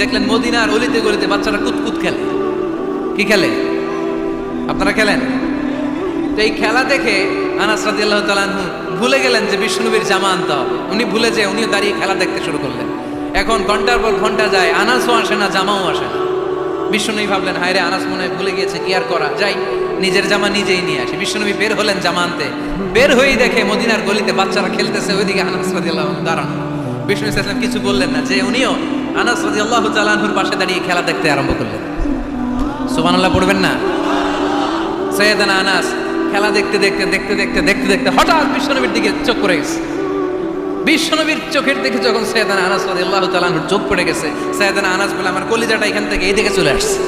দেখলেন মদিনার অলিতে গলিতে বাচ্চারা কুতকুত খেলে। কি খেলে? আপনারা খেলেন? তো এই খেলা দেখে আনাস রাদিয়াল্লাহু তাআলা আনহু ভুলে গেলেন যে বিষ্ণুনবীর জামা আনতে হবে উনি ভুলে যে উনিও দাঁড়িয়ে খেলা দেখতে শুরু করলেন। এখন ঘণ্টার পর ঘণ্টা যায়, আনাসও আসে না, জামাও আসে না। বিষ্ণুনবী ভাবলেন হায় রে আনাস মনে ভুলে গিয়েছে, কি আর করা? যাই, নিজের জামা নিজেই নিয়ে আসে। বিষ্ণুনবী বের হলেন জামা আনতে বের হয়েই দেখে মদিনার গলিতে বাচ্চারা খেলতেছে, ওইদিকে আনাস রাদিয়াল্লাহু আনহু দাঁড়ানো। বিষ্ণু ইসলাম কিছু বললেন না, যে উনিও আনাস রাদিয়াল্লাহু আল্লাহ আনহুর পাশে দাঁড়িয়ে খেলা দেখতে আরম্ভ করলেন। সুবহানাল্লাহ পড়বেন না? সৈয়দানা আনাস খেলা দেখতে দেখতে দেখতে দেখতে দেখতে দেখতে হঠাৎ বিশ্বনবীর দিকে চোখ পড়ে গেছে। বিশ্বনবীর চোখের দিকে যখন সৈয়দানা আনাস রাজি আল্লাহ তাআলার চোখ পড়ে গেছে, সৈয়দানা আনাস বলে, আমার কলিজাটা এখান থেকে এই দিকে চলে আসছে।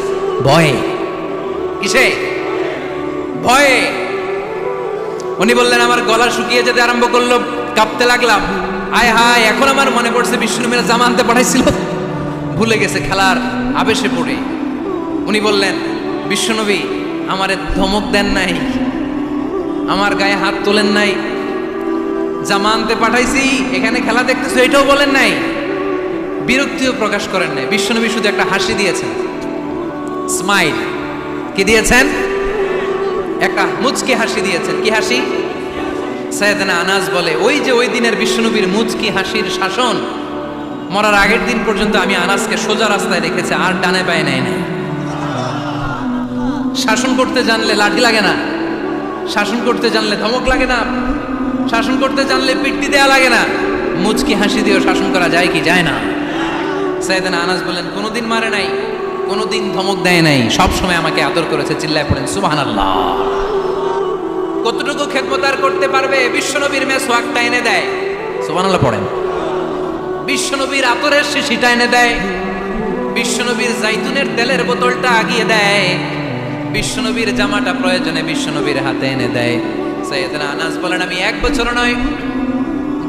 ভয়ে? কিসে? ভয়ে? উনি বললেন, আমার গলা শুকিয়ে যেতে আরম্ভ করল, কাঁপতে লাগলাম। আয় হায়, এখন আমার মনে পড়ছে বিষ্ণুনবীরা জামা আনতে পাঠাইছিল। ভুলে গেছে খেলার আবেশে পড়ে। উনি বললেন, বিশ্বনবী, আমারে ধমক দেন নাই। আমার গায়ে হাত তোলেন নাই। জামা আনতে পাঠাইছি, এখানে খেলা দেখতেছো, এটাও বলেন নাই। বিরক্তিও প্রকাশ করেন নাই। বিশ্বনবী শুধু একটা হাসি দিয়েছেন। স্মাইল। কি দিয়েছেন? একটা মুচকি হাসি দিয়েছেন। কি হাসি? সৈয়দনা আনাস বলে, ওই যে ওই দিনের বিশ্বনবীর মুচকি হাসির শাসন মরার আগের দিন পর্যন্ত আমি আনাসকে সোজা রাস্তায় রেখেছি আর ডানে পায়ে নেয় নাই। শাসন করতে জানলে লাঠি লাগে না, শাসন করতে জানলে ধমক লাগে না, শাসন করতে জানলে পিট্টি দেয়া লাগে না, মুচকি হাসি দিয়েও শাসন করা যায় কি যায় না। সাইদান আনাস বললেন, কোনোদিন মারে নাই, কোনোদিন ধমক দেয় নাই, সব সময় আমাকে আদর করেছে, চিল্লায় পড়েন, সুবহানাল্লাহ। কতটুকু খেদমত আর করতে পারবে, বিশ্বনবীর মেয়ে সোয়াকটা এনে দেয়, সুবহানাল্লাহ পড়েন। বিশ্বনবীর আতরের শিশিটা এনে দেয়। বিশ্বনবীর জাইতুনের তেলের বোতলটা আগিয়ে দেয়। বিশ্বনবীর জামাটা প্রয়োজনে বিশ্বনবীর হাতে এনে দেয়। সৈয়দনা আনাস বলেন, আমি এক বছর নয়,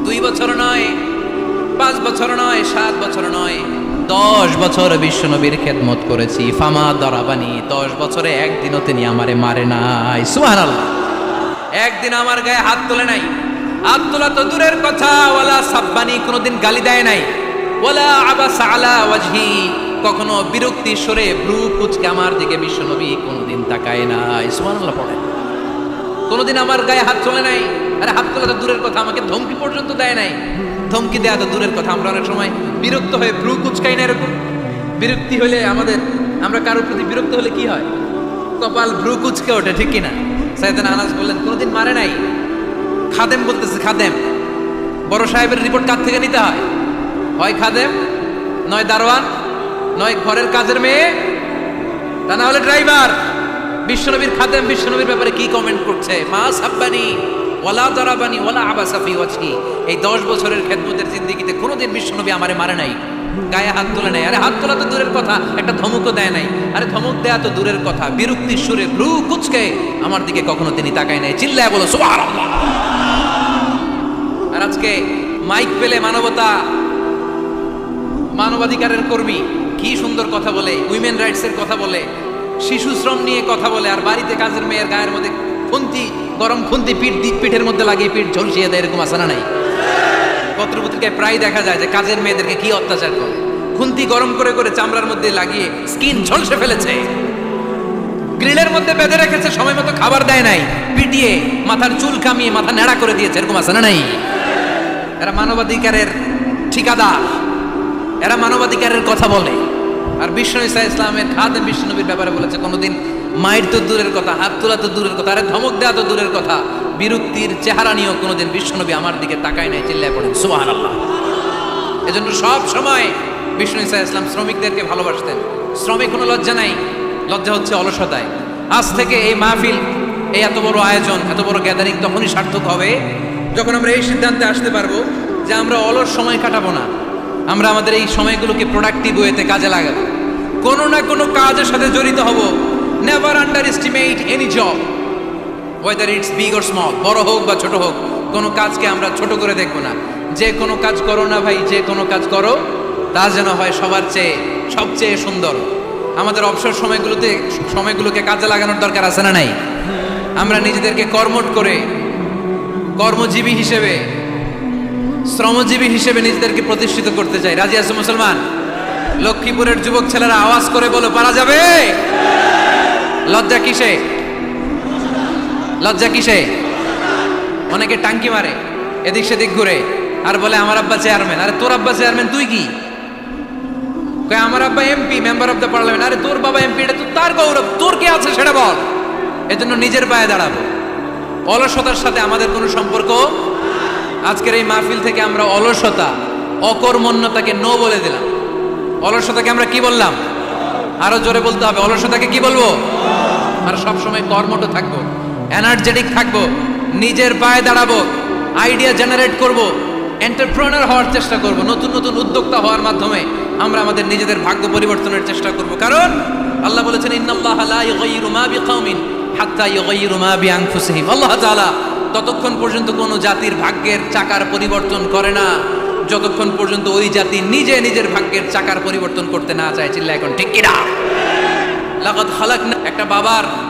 দুই বছর নয়, পাঁচ বছর নয়, সাত বছর নয়, দশ বছর বিশ্বনবীর খেদমত করেছি। ফামা দরাবানি, দশ বছরে একদিনও তিনি আমারে মারে নাই। সুবহানাল্লাহ। একদিন আমার গায়ে হাত তোলে নাই। হাত তোলা তো দূরের কথা, ওয়ালা সাব্বানি কোনোদিন গালি দেয় নাই। ওয়ালা আবাসা আলা ওয়াজহি, কখনো বিরক্তি সরে ভ্রু কুচকে আমার দিকে বিশ্বনবী কোনোদিন তাকায় না সুবহানাল্লাহ পড়ে। কোনোদিন আমার গায়ে হাত চলে নাই। আরে হাত তোলা তো দূরের কথা, আমাকে ধমকি পর্যন্ত দেয় নাই। ধমকি দেয়া তো দূরের কথা, আমরা অনেক সময় বিরক্ত হয়ে ভ্রু কুচকাই না এরকম। বিরক্তি হলে আমাদের, আমরা কারোর প্রতি বিরক্ত হলে কি হয়? কপাল ভ্রু কুচকে ওঠে, ঠিক কিনা? সাইদান আনাস বললেন, কোনোদিন মারে নাই? খাদেম বলতেছে, খাদেম। বড় সাহেবের রিপোর্ট কার থেকে নিতে হয়? হয় খাদেম, নয় দারোয়ান, নয় ঘরের কাজের মেয়ে, তা না হলে ড্রাইভার বিশ্বনবীর খাদেম বিশ্বনবীর ব্যাপারে কি কমেন্ট করছে? মা সাব্বানি, ওয়ালা দারাবানি, ওয়ালা আবাসাফি ওয়াজহি। এই দশ বছরের খেদমতের জিন্দিগিতে কোনোদিন বিশ্বনবী আমারে মারে নাই। গায়ে হাত তোলে নাই আরে হাত তোলা তো দূরের কথা, একটা ধমকও দেয় নাই। আরে ধমক দেয়া তো দূরের কথা। বিরক্তির সুরে ভ্রু কুচকে আমার দিকে কখনো তিনি তাকায় নাই। চিল্লায় বলো আর আজকে মাইক পেলে মানবতা, মানবাধিকারের কর্মী, কি সুন্দর কথা বলে, উইমেন রাইটস এর কথা বলে, শিশু শ্রম নিয়ে কথা বলে, আর বাড়িতে কাজের মেয়ের গায়ের মধ্যে খুন্তি, গরম খুন্তি, পিঠ পিঠের মধ্যে লাগিয়ে পিঠ ঝলসিয়ে দেয়, এরকম আসানা নাই? পত্রপত্রিকায় প্রায় দেখা যায় যে কাজের মেয়েদেরকে কি অত্যাচার করে। খুন্তি গরম করে করে চামড়ার মধ্যে লাগিয়ে স্কিন ঝলসে ফেলেছে। গ্রিলের মধ্যে বেঁধে রেখেছে, সময় মতো খাবার দেয় নাই। পিটিয়ে মাথার চুল কামিয়ে মাথা নেড়া করে দিয়েছে, এরকম আসানা নাই? এরা মানবাধিকারের ঠিকাদার। এরা মানবাধিকারের কথা বলে। আর বিষ্ণু ইসা ইসলামের খাদেম বিষ্ণুনবীর ব্যাপারে বলেছে, কোনোদিন মায়ের তো দূরের কথা, হাত তোলা তো দূরের কথা, আরে ধমক দেওয়া তো দূরের কথা। বিরক্তির চেহারা নিয়েও কোনোদিন বিষ্ণুনবী আমার দিকে তাকায় নাই, চিল্লায় পড়েন। সুহান আল্লাহ এজন্য সব সময় বিষ্ণু ইসা ইসলাম শ্রমিকদেরকে ভালোবাসতেন। শ্রমে কোনো লজ্জা নাই। লজ্জা হচ্ছে অলসতায়। আজ থেকে এই মাহফিল, এই এত বড় আয়োজন, এত বড় গ্যাদারিং তখনই সার্থক হবে যখন আমরা এই সিদ্ধান্তে আসতে পারব যে আমরা অলস সময় কাটাবো না। আমরা আমাদের এই সময়গুলোকে প্রোডাক্টিভ ওয়েতে কাজে লাগাবো। কোনো না কোনো কাজের সাথে জড়িত হব। Never underestimate any job whether it's big or small বড় হোক বা ছোট হোক, কোনো কাজকে আমরা ছোট করে দেখব না। যে কোনো কাজ করো না ভাই, যে কোনো কাজ করো, তা যেন হয় সবার চেয়ে, সবচেয়ে সুন্দর। আমাদের অবসর সময়গুলোতে, সময়গুলোকে কাজে লাগানোর দরকার আছে না নাই? আমরা নিজেদেরকে কর্মট করে, কর্মজীবী হিসেবে, শ্রমজীবী হিসেবে নিজেদেরকে প্রতিষ্ঠিত করতে চাই। রাজি আছে মুসলমান? লক্ষ্মীপুরের যুবক ছেলেরা আওয়াজ করে বলো, পারা যাবে? লজ্জা কিসে লজ্জা কিসে? অনেকে টাঙ্কি মারে, এদিক সেদিক ঘুরে। আর বলে, আমার আব্বা চেয়ারম্যান আরে, তোর আব্বা চেয়ারম্যান তুই কি? কয়, আমার আব্বা MP member of the parliament আরে, তোর বাবা এমপি এটা তো তার গৌরব। তোর কি আছে সেটা বল। এজন্য নিজের পায়ে দাঁড়াবো। অলসতার সাথে আমাদের কোনো সম্পর্ক আজকের এই মাহফিল থেকে আমরা অলসতা, অকর্মণ্যতাকে নো বলে দিলাম। অলসতাকে আমরা কি বললাম? আরও জোরে বলতে হবে, অলসতাকে কি বলব? আর সবসময় কর্মঠ থাকব। এনার্জেটিক থাকব, নিজের পায়ে দাঁড়াবো আইডিয়া জেনারেট করব এন্টারপ্রেনার হওয়ার চেষ্টা করব, নতুন নতুন উদ্যোক্তা হওয়ার মাধ্যমে আমরা আমাদের নিজেদের ভাগ্য পরিবর্তনের চেষ্টা করব। কারণ আল্লাহ বলেছেন আল্লাহ ততক্ষণ পর্যন্ত কোনো জাতির ভাগ্যের চাকার পরিবর্তন করে না। যতক্ষণ পর্যন্ত ওই জাতি নিজে নিজের ভাগ্যের চাকার পরিবর্তন করতে না চায় চিল্লা এখন ঠিক কিনা? লাগাত খালাকনা একটা বাবার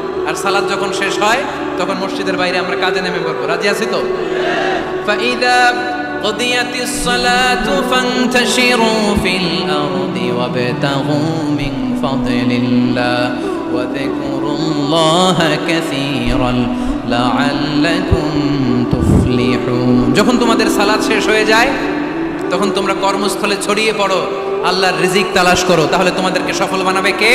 আর সালাদ যখন শেষ হয় তখন মসজিদের বাইরে আমরা কাজে নেমে পড়বো রাজি আছি তো فإذا قضيت الصلاة فانتشروا في الأرض وابتغوا من فضل الله وذكروا الله كثيرا لعلكم تفلحون যখন তোমাদের সালাত শেষ হয়ে যায় তখন তোমরা কর্মস্থলে ছড়িয়ে পড়ো আল্লাহর রিজিক তালাশ করো তাহলে তোমাদেরকে সফল বানাবে কে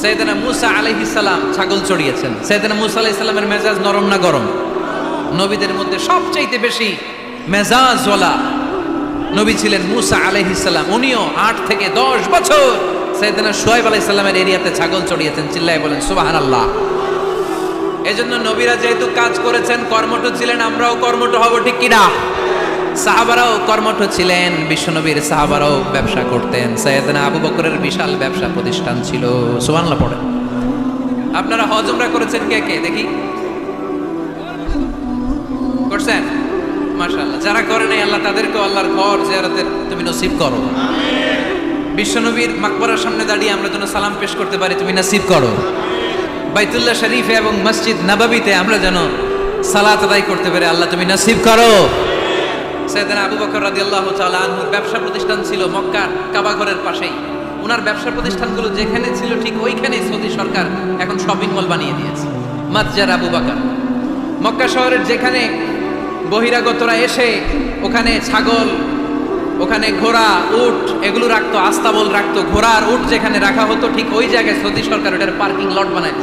সৈয়দনা মুসা আলাইহিস সালাম ছাগল চড়িয়েছেন। সৈয়দনা মুসা আলাইহিস সালামের মেজাজ নরম না গরম? নবীদের মধ্যে সবচাইতে বেশি মেজাজওয়ালা নবী ছিলেন মুসা আলাইহিস সালাম। উনিও আট থেকে দশ বছর সৈয়দনা সোহেব আলাইহিস সালামের এরিয়াতে ছাগল চড়িয়েছেন, চিল্লায় বলেন, সুবহানাল্লাহ। এজন্য নবীরা যেহেতু কাজ করেছেন, কর্মঠ ছিলেন, আমরাও কর্মঠ হব, ঠিক কিনা? সাহাবারাও কর্মঠ ছিলেন, বিশ্বনবীর সাহাবারাও ব্যবসা করতেন। সৈয়দনা আবু বকরের বিশাল ব্যবসা প্রতিষ্ঠান ছিল। সুবহানাল্লাহ পড়েন। আপনারা হজ উমরা করেছেন কে কে? দেখি। করছেন? মাশাআল্লাহ। যারা করে নাই আল্লাহ তাদেরকে আল্লাহর ঘর জিয়ারতের তুমি নসিব করো। বিশ্বনবীর মাকবরার সামনে দাঁড়িয়ে আমরা যেন সালাম পেশ করতে পারি, তুমি নসিব করো। বাইতুল্লাহ শরীফে এবং মসজিদ নবাবিতে আমরা যেন সালাত আদায় করতে পারি, আল্লাহ তুমি নসিব করো। সৈয়দনা আবু বকর রাদিয়াল্লাহু তাআলা আনহুর ব্যবসা প্রতিষ্ঠান ছিল মক্কার কাবা ঘরের পাশেই। ওনার ব্যবসা প্রতিষ্ঠানগুলো যেখানে ছিল ঠিক ওইখানেই সৌদি সরকার এখন শপিং মল বানিয়ে দিয়েছে। মাতজার আবু বকর। মক্কা শহরের যেখানে বহিরাগতরা এসে ওখানে ছাগল, ওখানে ঘোড়া, উট এগুলো রাখতো, আস্তাবল রাখতো, ঘোড়া আর উট যেখানে রাখা হতো, ঠিক ওই জায়গায় সৌদি সরকার ওটার পার্কিং লট বানায়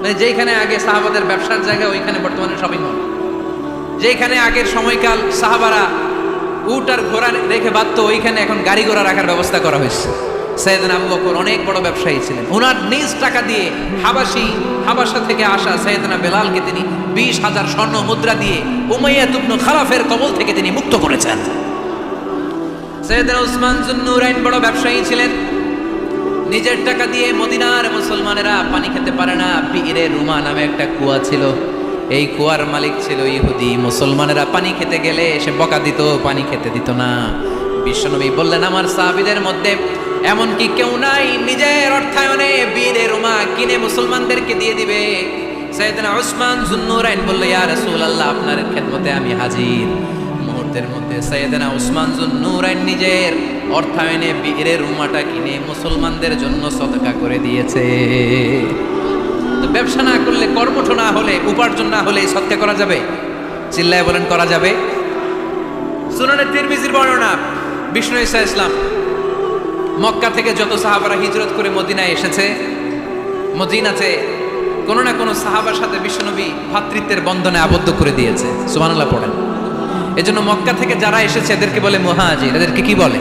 মানে যেখানে আগে সাহাবাদের ব্যবসার জায়গা, ওইখানে বর্তমানে শপিং মল যেখানে আগের সময়কাল সাহাবারা উট আর ঘোড়া রেখে বাঁধত, ওইখানে এখন গাড়ি ঘোড়া রাখার ব্যবস্থা করা হয়েছে। সৈয়দনা আবু বকর অনেক বড় ব্যবসায়ী ছিলেন। ওনার নিজ টাকা দিয়ে হাবাসি, হাবাসা থেকে আসা সৈয়দনা বেলালকে তিনি বিশ হাজার স্বর্ণ মুদ্রা দিয়ে উমাইয়া তুবনু খারাফের কবল থেকে তিনি মুক্ত করেছেন। সৈয়দনা উসমান জুন্নুরাইন বড় ব্যবসায়ী ছিলেন। নিজের টাকা দিয়ে মদিনার মুসলমানেরা পানি খেতে পারে না। পীরে রুমা নামে একটা কুয়া ছিল। এই কুয়ার মালিক ছিল ইহুদি, মুসলমানেরা পানি খেতে গেলে সে বকা দিত, পানি খেতে দিত না। বিশ্বনবী বললেন, আমার সাহাবিদের মধ্যে এমন কি কেউ নাই, নিজের অর্থায়নে বীরে রুমা কিনে মুসলমানদেরকে দিয়ে দিবে। সৈয়দনা উসমান জুন্নুরাইন বলল, ইয়া রাসূলুল্লাহ, আপনার খেদমতে আমি হাজির। মুহূর্তের মধ্যে সৈয়দনা উসমান জুন্নুরাইন নিজের অর্থায়নে বীরের রুমাটা কিনে মুসলমানদের জন্য সদকা করে দিয়েছে। ব্যবসা না করলে, কর্মঠ না হলে, উপার্জন না হলে সৎকা করা যাবে? চিল্লায় বলেন, করা যাবে। সুনানের তিরমিজির বর্ণনা, বিষ্ণু ইসা ইসলাম। মক্কা থেকে যত সাহাবারা হিজরত করে মদিনায় এসেছে, মদিনাতে কোনো না কোনো সাহাবার সাথে বিশ্বনবী ভাতৃত্বের বন্ধনে আবদ্ধ করে দিয়েছে। সুবহানাল্লাহ পড়েন। এজন্য মক্কা থেকে যারা এসেছে, এদেরকে বলে মুহাজির, এদেরকে কি বলে?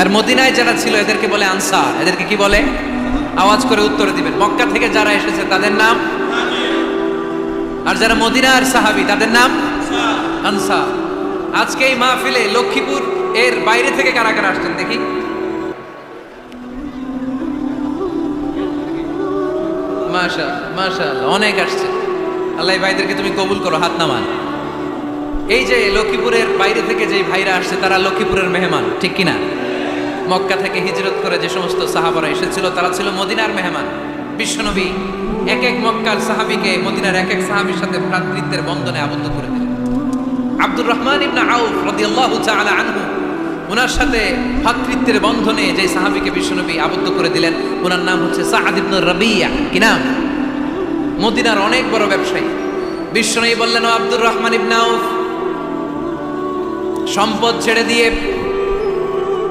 আর মদিনায় যারা ছিল, এদেরকে বলে আনসার, এদেরকে কি বলে? আওয়াজ করে উত্তর দিবেন। মক্কা থেকে যারা এসেছে, তাদের নাম? আর যারা মদিনার সাহাবি, তাদের নাম? আনসার। আজকে এই মাহফিলে লক্ষ্মীপুর এর বাইরে থেকে কারা কারা আসছেন দেখি? মাশা মাশা অনেক আসছে। আল্লাহ ভাইদেরকে তুমি কবুল করো, হাত নামান। এই যে লক্ষ্মীপুরের বাইরে থেকে যে ভাইরা আসছে, তারা লক্ষ্মীপুরের মেহমান, ঠিক কিনা? মক্কা থেকে হিজরত করে যে সমস্ত সাহাবারা এসেছিল, তারা ছিল মদিনার মেহমান। বিশ্বনবী এক এক মক্কার সাহাবিকে মদিনার এক এক সাহাবির সাথে ভ্রাতৃত্বের বন্ধনে আবদ্ধ করে দিলেন। আব্দুর রহমান ইবনা আউফ রাদিয়াল্লাহু তাআলা আনহু ওনার সাথে ভ্রাতৃত্বের বন্ধনে যে সাহাবিকে বিশ্বনবী আবদ্ধ করে দিলেন ওনার নাম হচ্ছে সাআদ ইবনে রাবিয়া। কি নাম? মদিনার অনেক বড় ব্যবসায়ী। বিশ্বনবী বললেন আব্দুর রহমান ইবনে আউফ, সম্পদ ছেড়ে দিয়ে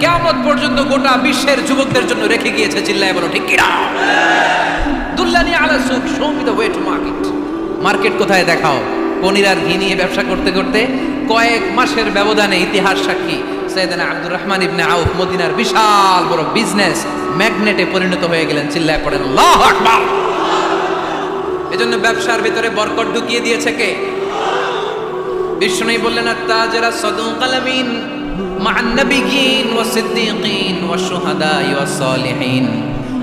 কেমন পর্যন্ত গোটা বিশ্বের যুবকদের জন্য রেখে গিয়েছে চিল্লায় বলো, ঠিক কিনা? দুল্লানি আলা মার্কেট মার্কেট কোথায় দেখাও? পনির আর ঘি নিয়ে ব্যবসা করতে করতে কয়েক মাসের ব্যবধানে ইতিহাস সাক্ষী। সৈয়দানা আব্দুর রহমান ইবনে আউফ মদিনার বিশাল বড় বিজনেস ম্যাগনেটে পরিণত হয়ে গেলেন, চিল্লায় পড়েন, আল্লাহু আকবার! এজন্য ব্যবসার ভিতরে বরকত ঢুকিয়ে দিয়েছে কে? বিষ্ণু বললেন, আত্তাজরা সাদুক আলামিন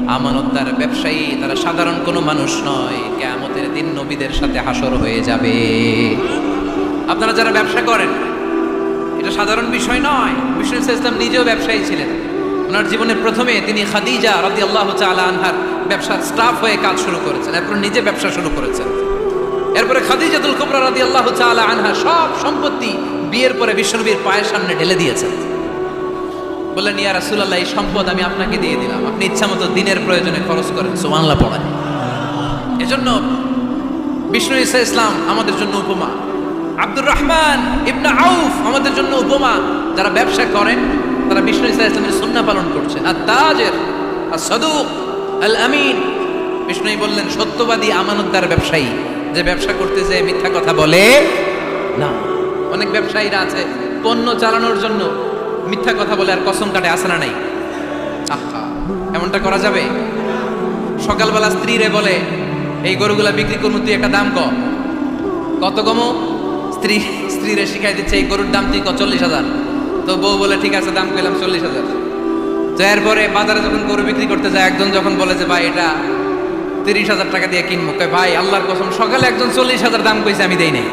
আমানতদার ব্যবসায়ী, তারা সাধারণ কোনো মানুষ নয়। কিয়ামতের দিন নবীদের সাথে হাসর হয়ে যাবে। আপনারা যারা ব্যবসা করেন, এটা সাধারণ বিষয় নয়। বিষ্ণু ইসলাম নিজেও ব্যবসায়ী ছিলেন। ওনার জীবনের প্রথমে তিনি খাদিজা রাদি আল্লাহ আনহার ব্যবসার স্টাফ হয়ে কাজ শুরু করেছেন। এরপর নিজে ব্যবসা শুরু করেছেন। এরপরে খাদিজাতুল কুবরা রাদি আল্লাহ আনহা সব সম্পত্তি বিয়ের পরে বিষ্ণুবীর পায়ের সামনে ঢেলে দিয়েছেন। বললেন, ইয়া রাসূলুল্লাহ, এই সম্পদ আমি আপনাকে দিয়ে দিলাম। আপনি ইচ্ছা মতো দিনের প্রয়োজনে খরচ করেন, সুবহানাল্লাহ পড়ায়। এজন্য বিষ্ণু ইসা ইসলাম আমাদের জন্য উপমা। আব্দুর রহমান ইবনা আউফ আমাদের জন্য উপমা। যারা ব্যবসা করেন, তারা বিষ্ণু ইসা ইসলামের সুন্নাহ পালন করছেন। আর তাজের, আর সদুক, আল আমিন। বিষ্ণুই বললেন, সত্যবাদী আমানতদার ব্যবসায়ী, যে ব্যবসা করতে যে মিথ্যা কথা বলে না। অনেক ব্যবসায়ীরা আছে, পণ্য চালানোর জন্য মিথ্যা কথা বলে আর কসম কাটে আসে না নাই? আহা, এমনটা করা যাবে? সকালবেলা স্ত্রীরে বলে, এই গরুগুলা বিক্রি করব, তুই একটা দাম ক। কত কমো? স্ত্রী স্ত্রীরে শিখাই দিচ্ছে, এই গরুর দাম তুই ক, চল্লিশ হাজার। তো বউ বলে, ঠিক আছে, দাম পেলাম চল্লিশ হাজার। তো এরপরে বাজারে যখন গরু বিক্রি করতে যায়, একজন যখন বলে যে, ভাই, এটা তিরিশ হাজার টাকা দিয়ে কিনবো। ভাই, আল্লাহর কসম, সকালে একজন চল্লিশ হাজার দাম কইছে, আমি দেই নাই।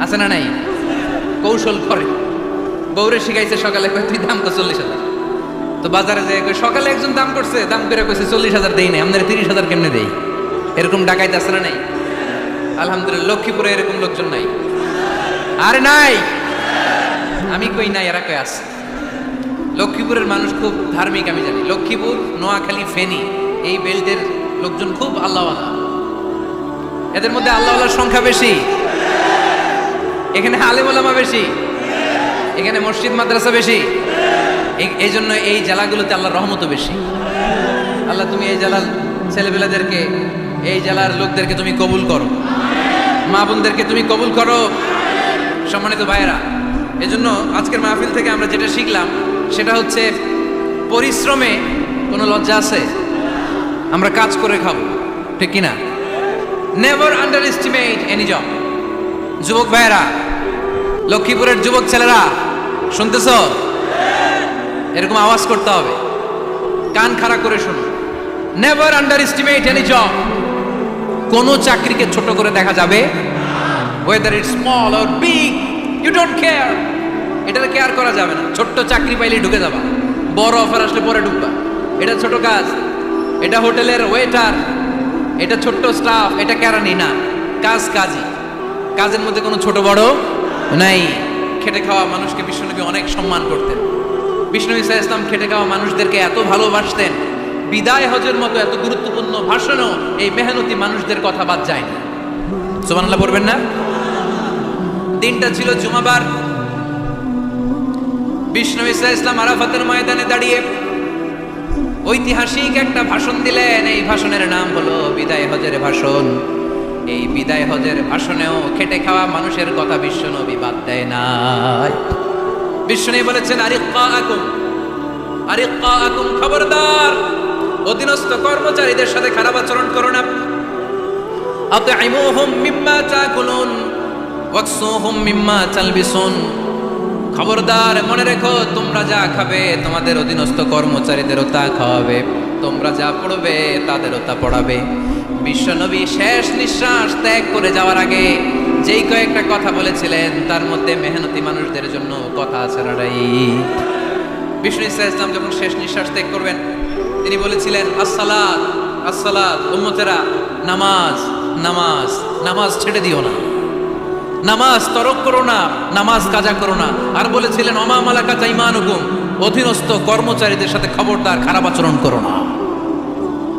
আছে না নাই? কৌশল করে। বউরে শিখাইছে সকালে তুই দাম কর চল্লিশ হাজার। তো বাজারে যে কয়, সকালে একজন দাম করছে দাম করে কইছে চল্লিশ হাজার দেই নাই আমাদের তিরিশ হাজার কেমনে দেই? এরকম ডাকাইতে আছে না নাই? আলহামদুলিল্লাহ লক্ষ্মীপুরে এরকম লোকজন নাই। আরে নাই? আমি কই নাই এরা কই আছে। লক্ষ্মীপুরের মানুষ খুব ধার্মিক আমি জানি। লক্ষ্মীপুর নোয়াখালী ফেনী এই বেল্টের লোকজন খুব আল্লাহওয়ালা। এদের মধ্যে আল্লাহওয়ালার সংখ্যা বেশি। এখানে আলে আলেমোলামা বেশি। এখানে মসজিদ, মাদ্রাসা বেশি। এই- জন্য এই জেলাগুলোতে আল্লাহ রহমতও বেশি। আল্লাহ তুমি এই জেলার ছেলেপেলেদেরকে, এই জেলার লোকদেরকে তুমি কবুল করো। মা বোনদেরকে তুমি কবুল করো। সম্মানিত ভাইয়েরা, এজন্য আজকের মাহফিল থেকে আমরা যেটা শিখলাম, সেটা হচ্ছে পরিশ্রমে কোনো লজ্জা আছে? আমরা কাজ করে খাব, ঠিক কিনা? Never underestimate any job যুবক ভাইয়েরা লক্ষ্মীপুরের যুবক ছেলেরা, শুনতেছ? এরকম আওয়াজ করতে হবে। কান খাড়া করে শুনো never underestimate any job কোনো চাকরিকে ছোট করে দেখা যাবে? Whether it small or big you don't care এটাতে কেয়ার করা যাবে না। ছোট্ট চাকরি পাইলেই ঢুকে যাবা। বড় অফার আসলে পরে ঢুকবা। এটা ছোট কাজ। এটা হোটেলের ওয়েটার এটা ছোট্ট স্টাফ এটা কেরানি না। কাজ কাজই। কাজের মধ্যে কোনো ছোট বড় নাই খেটে খাওয়া মানুষকে বিষ্ণুনবী অনেক সম্মান করতেন। বিষ্ণু ইসা ইসলাম খেটে খাওয়া মানুষদেরকে এত ভালোবাসতেন, বিদায় হজের মতো এত গুরুত্বপূর্ণ ভাষণও এই মেহনতি মানুষদের কথা বাদ যায়নি। সুবহানাল্লাহ পড়বেন না? দিনটা ছিল জুমাবার। বিষ্ণু ইসা ইসলাম আরাফাতের ময়দানে দাঁড়িয়ে ঐতিহাসিক একটা ভাষণ দিলেন। এই ভাষণের নাম হলো বিদায় হজের ভাষণ। এই বিদায় হজের ভাষণেও খেটে খাওয়া মানুষের কথা বিশ্ব নবী বাদ দেয় নাই। বিষ্ণু বলেছেন আরিক্কা আকুম আরিক্কা আকুম খবরদার। অধীনস্থ কর্মচারীদের সাথে খারাপ আচরণ করো না। আতইমুহুম মিম্মা তাকুলুন, ওয়াকসুহুম মিম্মা তালবিসুন। খবরদার, মনে রেখো, তোমরা যা খাবে, তোমাদের অধীনস্থ কর্মচারীদেরও তা খাওয়াবে। তোমরা যা পড়বে, তাদেরও তা পড়াবে। বিশ্বনবী শেষ নিঃশ্বাস ত্যাগ করে যাওয়ার আগে যেই কয়েকটা কথা বলেছিলেন, তার মধ্যে মেহনতি মানুষদের জন্য কথা আছে বিষ্ণু ইসা ইসলাম যখন শেষ নিঃশ্বাস ত্যাগ করবেন, তিনি বলেছিলেন আসসালাদ আসসালাদ উম্মতেরা, নামাজ নামাজ নামাজ ছেড়ে দিও না। নামাজ তরক করো না, নামাজ কাজা করো না। আর বলেছিলেন অমা মালাকা চাইমান হুকুম অধীনস্থ কর্মচারীদের সাথে খবরদার, খারাপ আচরণ করো না।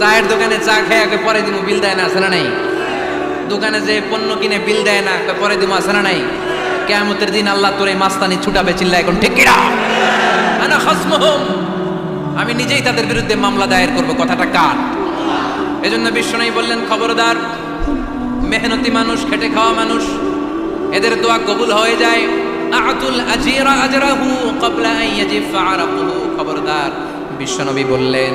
চায়ের দোকানে চা খেয়ে পরে দিন বিল দেয় না, আছে নাই? দোকানে যে পণ্য কিনে বিল দেয় না পরে দিন আছে নাই? কেয়ামতের দিন আল্লাহ তোর এই মাস্তানি ছুটাবে চিল্লা এখন ঠিক আমি নিজেই তাদের বিরুদ্ধে মামলা দায়ের করব, কথাটা কার? এজন্য বিশ্বনাই বললেন, খবরদার, মেহনতি মানুষ, খেটে খাওয়া মানুষ, এদের দোয়া কবুল হয়ে যায়। আতুল আজিরা খবরদার, বিশ্বনবী বললেন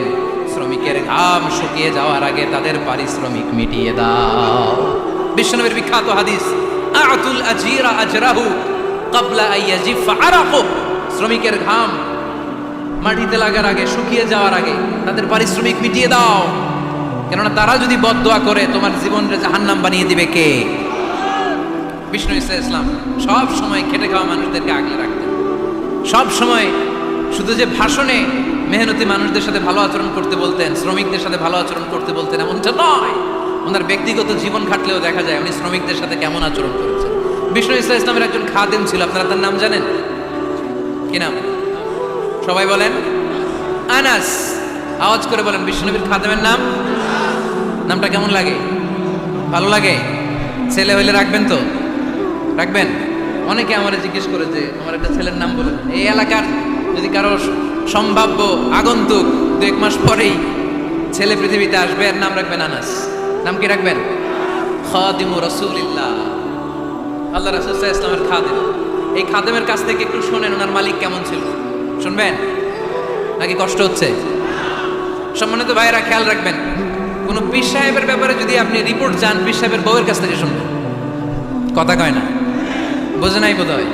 শ্রমিকের ঘাম শুকিয়ে যাওয়ার আগে তাদের পারিশ্রমিক মিটিয়ে দাও। বিশ্বনবীর বিখ্যাত হাদিস, আতুল আজিরা আজরাহু ক্বাবলা আন ইয়াজিফা আরাকুহু। শ্রমিকের ঘাম মাটিতে লাগার আগে, শুকিয়ে যাওয়ার আগে তাদের পারিশ্রমিক মিটিয়ে দাও। কেননা তারা যদি বদদোয়া করে, তোমার জীবনকে জাহান্নাম বানিয়ে দিবে কে? বিষ্ণু ইসা ইসলাম সব সময় খেটে খাওয়া মানুষদেরকে আগলে রাখতেন। সব সময় শুধু যে ভাষণে মেহনতি মানুষদের সাথে ভালো আচরণ করতে বলতেন, শ্রমিকদের সাথে ভালো আচরণ করতে বলতেন, এমনটা নয়। ওনার ব্যক্তিগত জীবন খাটলেও দেখা যায় উনি শ্রমিকদের সাথে কেমন আচরণ করেছেন। বিষ্ণু ইসা ইসলামের একজন খাদেম ছিল, আপনারা তার নাম জানেন? কি নাম? সবাই বলেন? আনাস। আওয়াজ করে বলেন বিষ্ণুনবীর খাদেমের নাম? নামটা কেমন লাগে? ভালো লাগে? ছেলে হইলে রাখবেন তো? রাখবেন? অনেকে আমার জিজ্ঞেস করে যে, আমার একটা ছেলের নাম বলেন। এই এলাকার যদি কারও সম্ভাব্য আগন্তুক দু এক মাস পরেই ছেলে পৃথিবীতে আসবে, এর নাম রাখবেন আনাস। নাম কি রাখবেন? খাদিমু রসুলিল্লাহ। আল্লাহ রাসুল ইসলামের খাদেম। এই খাদেমের কাছ থেকে একটু শোনেন, ওনার মালিক কেমন ছিল। শুনবেন? নাকি কষ্ট হচ্ছে? সম্মানিত ভাইয়েরা, খেয়াল রাখবেন, কোন পীর সাহেবের ব্যাপারে যদি আপনি রিপোর্ট চান, পীর সাহেবের বউয়ের কাছ থেকে শুনবেন। কথা কয় না। বোঝে নাই বোধ হয়